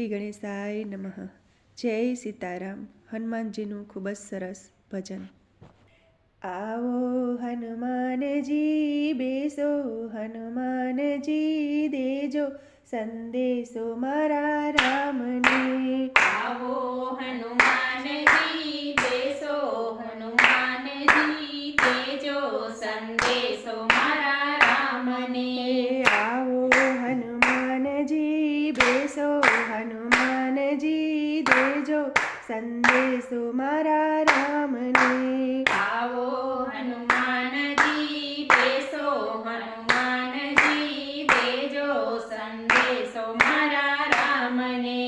શ્રી ગણેશાય નમઃ. જય સીતારામ. હનુમાનજીનું ખૂબ જ સરસ ભજન. આવો હનુમાનજી, બેસો. હનુમાનજી, દેજો. સંદેશો મારા રામને. આવો હનુમાનજી બેસો હનુમાનજી તેજો સંદેશો મારા રામને આવો હનુમાનજી બેસો હનુમાનજી દેજો સંદેશો મારા રામને. આવો હનુમાનજી બેસો હનુમાનજી દેજો સંદેશો મારા રામને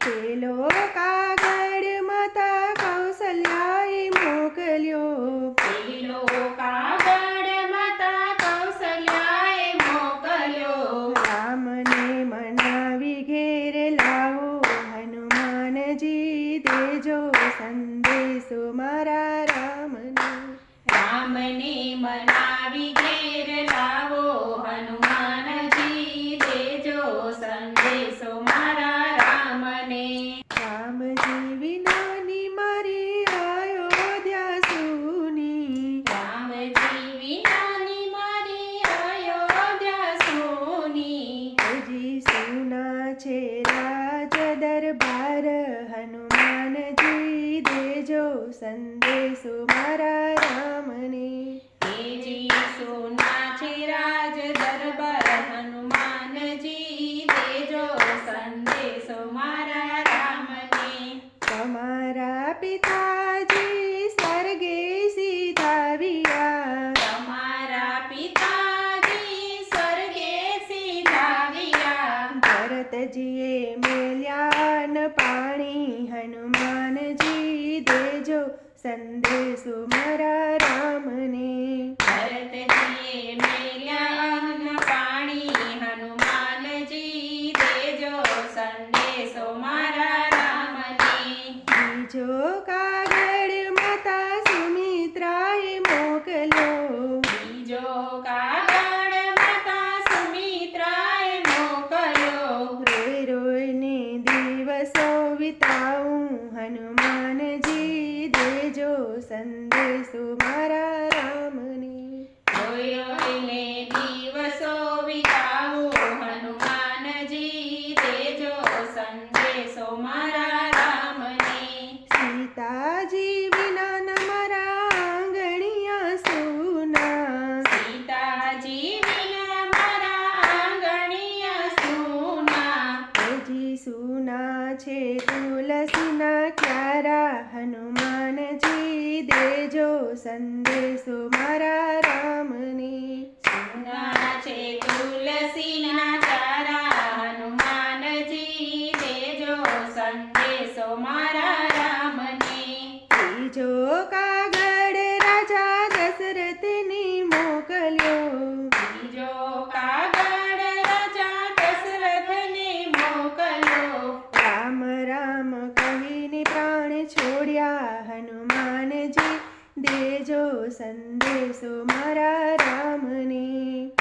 પેલો કાગળ માતા કૌશલ્યાએ મોકલ્યો પેલો કાગળ માતા કૌશલ્યાએ મોકલ્યો રામને મનાવી ઘેર લાવો હનુમાનજી દેજો સંદેશો મારા રામને રામને મનાવી ઘેર લાવો હનુમાનજી દેજો સંદેશો મારા રામને. રામજી વિનાની મારી અયોધ્યા સુની. રામજી વિનાની મારી અયોધ્યા સોની. હજી સુના છે રાજ દરબાર હનુમાનજી દેજો સંદેશો મારા રામને. તેજી સોના છે રાજ દરબાર હનુમાનજી દેજો સંદેશો મારા રામને. તમારા પિતાજી સ્વર્ગે સીધાવ્યા. તમારા પિતાજી સ્વર્ગે સીધાવ્યા. ભરતજીએ મેલ્યાન પાણી હનુમાનજી દેજો સંદેશો મારા રામને ભરતજીએ મેલ્યા પાણી હનુમાનજી દેજો સંદેશો મારા રામને બીજો કાગળ માતા સુમિત્રાએ મોકલો બીજો કાગળ માતા સુમિત્રાએ મોકલ્યો રોય રોયને દિવસો વિતાવું હનુમાનજી દેજો સંદેશો મારા રામને રોઈ રોઈને દિવસો વિતાવો હનુમાનજી દેજો સંદેશો મારા રામને સીતાજી વિના ન મારા આંગણિયા સુના સીતાજી વિના મારા આંગણિયા સુના હજી સુના છે તુલસીના ક્યારા હનુમાનજી દેજો સંદેશો મારા રામને સુના છે તુલસીના ચારા હનુમાનજી દેજો સંદેશો મારા રામને ત્રીજો કાગળ રાજા દશરથની મોકલ્યો બીજો કાગળ રાજા દશરથને મોકલ્યો રામ રામ કહીને પ્રાણ છોડ્યા હનુમાનજી દેજો સંદેશો મારા રામને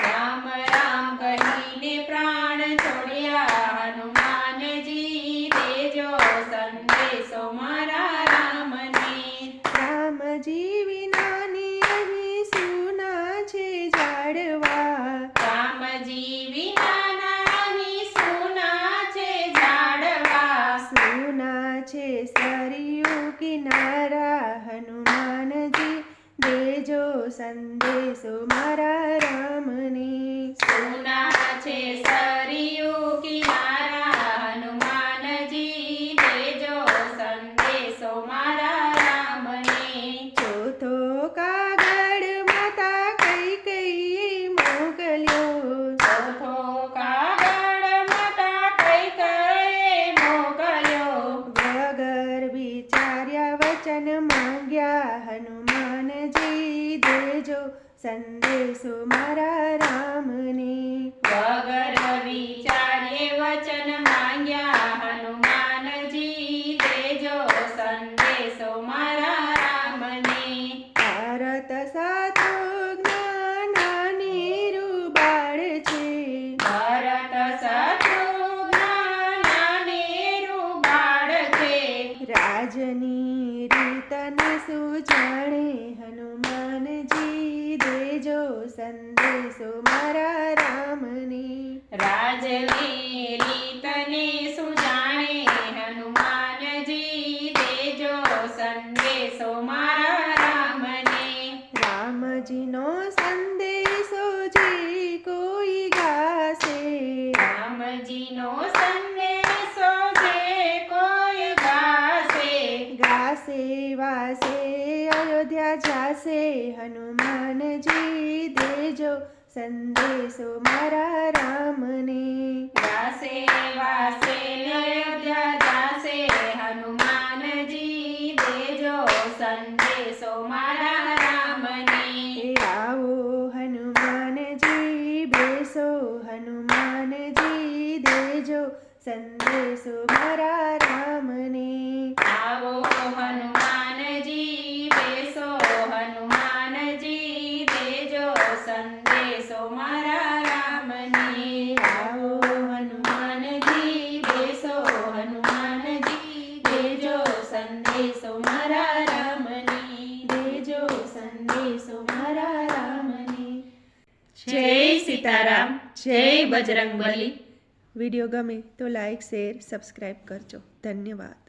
રામ રામ કહીને પ્રાણ છોડ્યા હનુમાનજી દેજો સંદેશો મારા રામને રામજી વિનાની અહીં સુના છે ઝાડવા રામજી વિનાના અહીં સુના છે ઝાડવા સુના છે સરયુ કિનારા. હનુમાનજી દેજો સંદેશો મારા રામની. સુના છે સરયુ કિનારા. સંદેશો મારા રામને વગર વિચારે વચન માંગ્યા હનુમાનજી દેજો સંદેશો મારા રામને ભારત સાતો જ્ઞાનાને રૂબાળ છે ભારત સાતો જ્ઞાનાને રૂબાળ છે રાજની રીતને શું જાણે સંદેશો મારા રામની. રાજવેલી તને સુજાણે હનુમાનજી દેજો સંદેશો મારા રામને. રામજીનો સંદેશો જે કોઈ ગાશે. રામજીનો સંદેશો જે કોઈ ગાશે. ગાશે વાસે અયોધ્યા જાશે હનુમાનજી દેજો સંદેશો મારા રામને. ગાશે વાસે અયોધ્યા જાશે હનુમાનજી દેજો સંદેશો મારા રામને. આવો હનુમાનજી બેસો હનુમાનજી દેજો સંદેશો મારા રામને. આવો હનુમાનજી બેસો હનુમાનજી દેજો સંદેશો મારા રામને. આવો હનુમાનજી, બેસો હનુમાનજી દેજો સંદેશો મારા રામને. દેજો સંદેશો મારા રામને. જય સીતારામ, જય બજરંગબલી. વીડિયો ગમે તો લાઈક, શેર સબસ્ક્રાઈબ કરજો. ધન્યવાદ.